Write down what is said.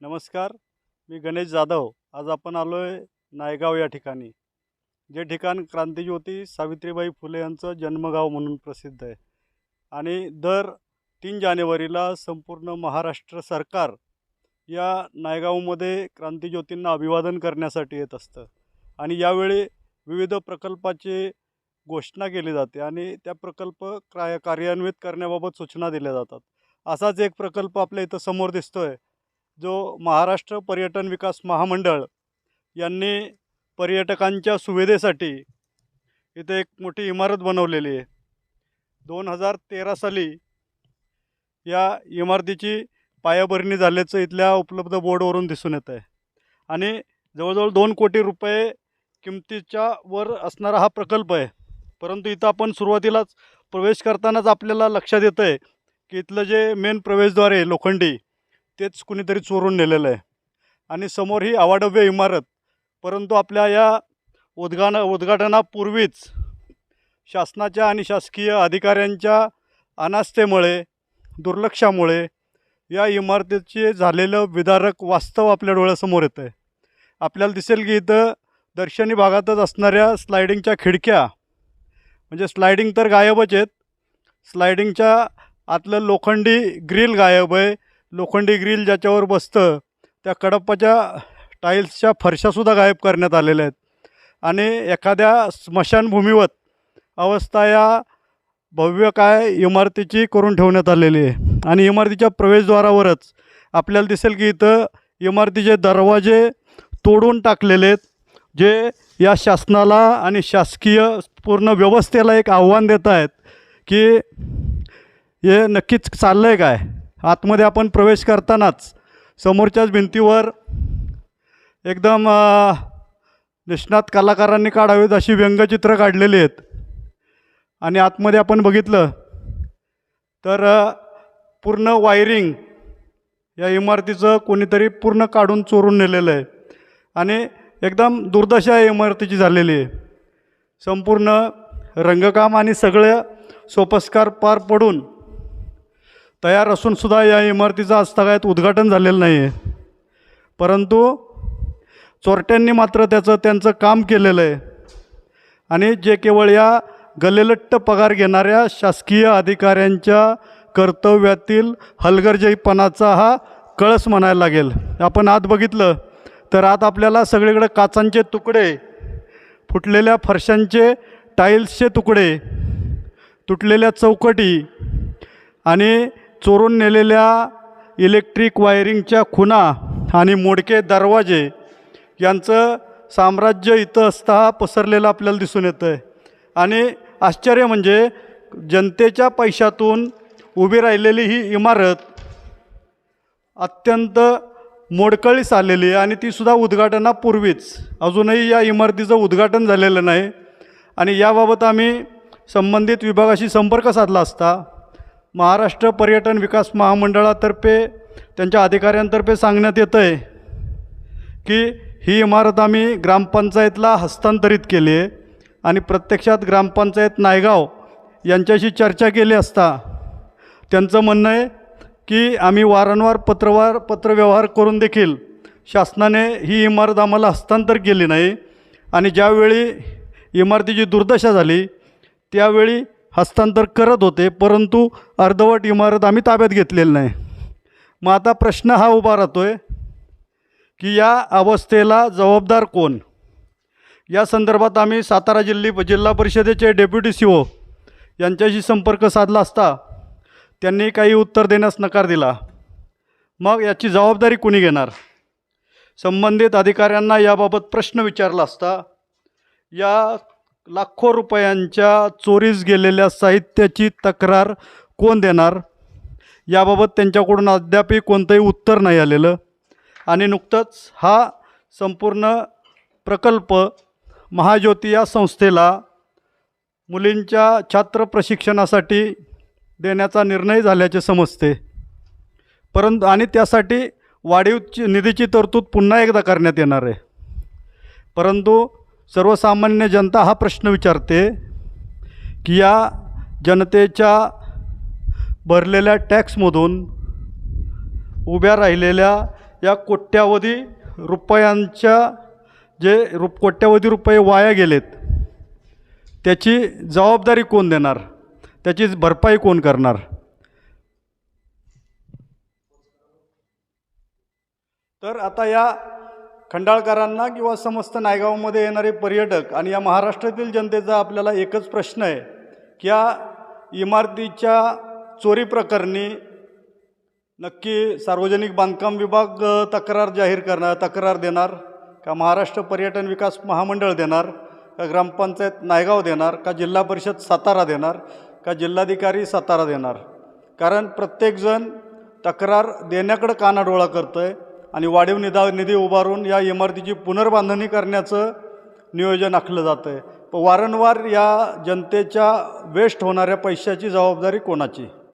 नमस्कार मी गणेश जाधव. आज आपण आलो आहे नायगाव या ठिकाणी जे ठिकाण क्रांतिज्योती सावित्रीबाई फुले यांचं जन्मगाव म्हणून प्रसिद्ध आहे. आणि दर तीन जानेवारीला संपूर्ण महाराष्ट्र सरकार या नायगावमध्ये क्रांतिज्योतींना अभिवादन करण्यासाठी येत असतं. आणि यावेळी विविध प्रकल्पाची घोषणा केली जाते आणि त्या प्रकल्प क्राय कार्यान्वित करण्याबाबत सूचना दिल्या जातात. असाच एक प्रकल्प आपल्या इथं समोर दिसतो आहे जो महाराष्ट्र पर्यटन विकास महामंडळ यांनी पर्यटकांच्या सुविधेसाठी इथे एक मोठी इमारत बनवलेली आहे. दोन हजार तेरा साली या इमारतीची पायाभरणी झाल्याचं इथल्या उपलब्ध बोर्डवरून दिसून येतं आहे आणि जवळजवळ दोन कोटी रुपये किमतीच्या वर असणारा हा प्रकल्प आहे. परंतु इथं आपण सुरुवातीलाच प्रवेश करतानाच आपल्याला लक्षात येतं आहे की इथलं जे मेन प्रवेशद्वार आहे लोखंडी तेच कुणीतरी चोरून नेलेलं आहे. आणि समोर ही अवाढव्य इमारत परंतु आपल्या या उद्घान उद्घाटनापूर्वीच शासनाच्या आणि शासकीय अधिकाऱ्यांच्या अनास्थेमुळे दुर्लक्षामुळे या इमारतीचे झालेलं विदारक वास्तव आपल्या डोळ्यासमोर येतं आहे आपल्याला दिसेल की इथं दर्शनी भागातच असणाऱ्या स्लायडिंगच्या खिडक्या म्हणजे स्लायडिंग तर गायबच आहेत. स्लायडिंगच्या आतलं लोखंडी ग्रिल गायब आहे. लोखंडी ग्रिल ज्याच्यावर बसतं त्या कडप्पाच्या टाईल्सच्या फरशासुद्धा गायब करण्यात आलेल्या आहेत. आणि एखाद्या स्मशानभूमीवत अवस्था या भव्य काय इमारतीची करून ठेवण्यात आलेली आहे. आणि इमारतीच्या प्रवेशद्वारावरच आपल्याला दिसेल की इथं इमारतीचे दरवाजे तोडून टाकलेले आहेत जे या शासनाला आणि शासकीय पूर्ण व्यवस्थेला एक आव्हान देत आहेत की हे नक्कीच चाललं आहे काय? आतमध्ये आपण प्रवेश करतानाच समोरच्याच भिंतीवर एकदम निष्णात कलाकारांनी काढावीत अशी व्यंगचित्र काढलेली आहेत. आणि आतमध्ये आपण बघितलं तर पूर्ण वायरिंग या इमारतीचं कोणीतरी पूर्ण काढून चोरून नेलेलं आहे. आणि एकदम दुर्दशा या इमारतीची झालेली आहे. संपूर्ण रंगकाम आणि सगळं सोपस्कार पार पडून तयार असूनसुद्धा या इमारतीचं आजतागायत उद्घाटन झालेलं नाही आहे परंतु चोरट्यांनी मात्र त्याचं त्यांचं काम केलेलं आहे. आणि जे केवळ या गलेलट्ट पगार घेणाऱ्या शासकीय अधिकाऱ्यांच्या कर्तव्यातील हलगर्जीपणाचा हा कळस म्हणायला लागेल. आपण आत बघितलं तर आत आपल्याला सगळीकडे काचांचे तुकडे फुटलेल्या फरशांचे टाईल्सचे तुकडे तुटलेल्या चौकटी आणि चोरून नेलेल्या इलेक्ट्रिक वायरिंगच्या खुणा आणि मोडके दरवाजे यांचं साम्राज्य इथं असता पसरलेलं आपल्याला दिसून येतं आहे आणि आश्चर्य म्हणजे जनतेच्या पैशातून उभी राहिलेली ही इमारत अत्यंत मोडकळीस आलेली आहे आणि तीसुद्धा उद्घाटनापूर्वीच. अजूनही या इमारतीचं उद्घाटन झालेलं नाही. आणि याबाबत आम्ही संबंधित विभागाशी संपर्क साधला असता. महाराष्ट्र पर्यटन विकास महामंडळातर्फे त्यांच्या अधिकाऱ्यांतर्फे सांगण्यात येतं आहे की ही इमारत आम्ही ग्रामपंचायतला हस्तांतरित केली आहे आणि प्रत्यक्षात ग्रामपंचायत नायगाव यांच्याशी चर्चा केली असता त्यांचं म्हणणं आहे की आम्ही वारंवार पत्रवार पत्रव्यवहार करून देखील शासनाने ही इमारत आम्हाला हस्तांतर केली नाही. आणि ज्यावेळी इमारतीची दुर्दशा झाली त्यावेळी हस्तांतर करत होते परंतु अर्धवट इमारत आम्ही ताब्यात घेतलेली नाही. मग आता प्रश्न हा उभा राहतो आहे की या अवस्थेला जबाबदार कोण? या संदर्भात आम्ही सातारा जिल्ही जिल्हा परिषदेचे डेप्युटी सी ओ यांच्याशी संपर्क साधला असता त्यांनी काही उत्तर देण्यास नकार दिला. मग याची जबाबदारी कुणी घेणार? संबंधित अधिकाऱ्यांना याबाबत प्रश्न विचारला असता. या लाखो रुपयांच्या चोरीस गेलेल्या साहित्याची तक्रार कोण देणार? याबाबत त्यांच्याकडून अद्यापही कोणतंही उत्तर नाही आलेलं. आणि नुकतंच हा संपूर्ण प्रकल्प महाज्योती या संस्थेला मुलींच्या छात्र प्रशिक्षणासाठी देण्याचा निर्णय झाल्याचे समजते. परंतु आणि त्यासाठी वाढीवची निधीची तरतूद पुन्हा एकदा करण्यात येणार आहे. परंतु सर्वसामान्य जनता हा प्रश्न विचारते की या जनतेच्या भरलेल्या टॅक्समधून उभ्या राहिलेल्या या कोट्यावधी रुपयांच्या जे रुप कोट्यावधी रुपये वाया गेलेत त्याची जबाबदारी कोण देणार? त्याची भरपाई कोण करणार? तर आता या खंडाळकरांना किंवा समस्त नायगावमध्ये येणारे पर्यटक आणि या महाराष्ट्रातील जनतेचा आपल्याला एकच प्रश्न आहे की या इमारतीच्या चोरी प्रकरणी नक्की सार्वजनिक बांधकाम विभाग तक्रार जाहीर करणार तक्रार देणार का महाराष्ट्र पर्यटन विकास महामंडळ देणार का ग्रामपंचायत नायगाव देणार का जिल्हा परिषद सातारा देणार का जिल्हाधिकारी सातारा देणार? कारण प्रत्येकजण तक्रार देण्याकडं कानाडोळा करतो आहे आणि वाढीव निदा निधी उभारून या इमारतीची पुनर्बांधणी करण्याचं नियोजन आखलं जातं आहे वारंवार या जनतेच्या वेस्ट होणाऱ्या पैशाची जबाबदारी कोणाची?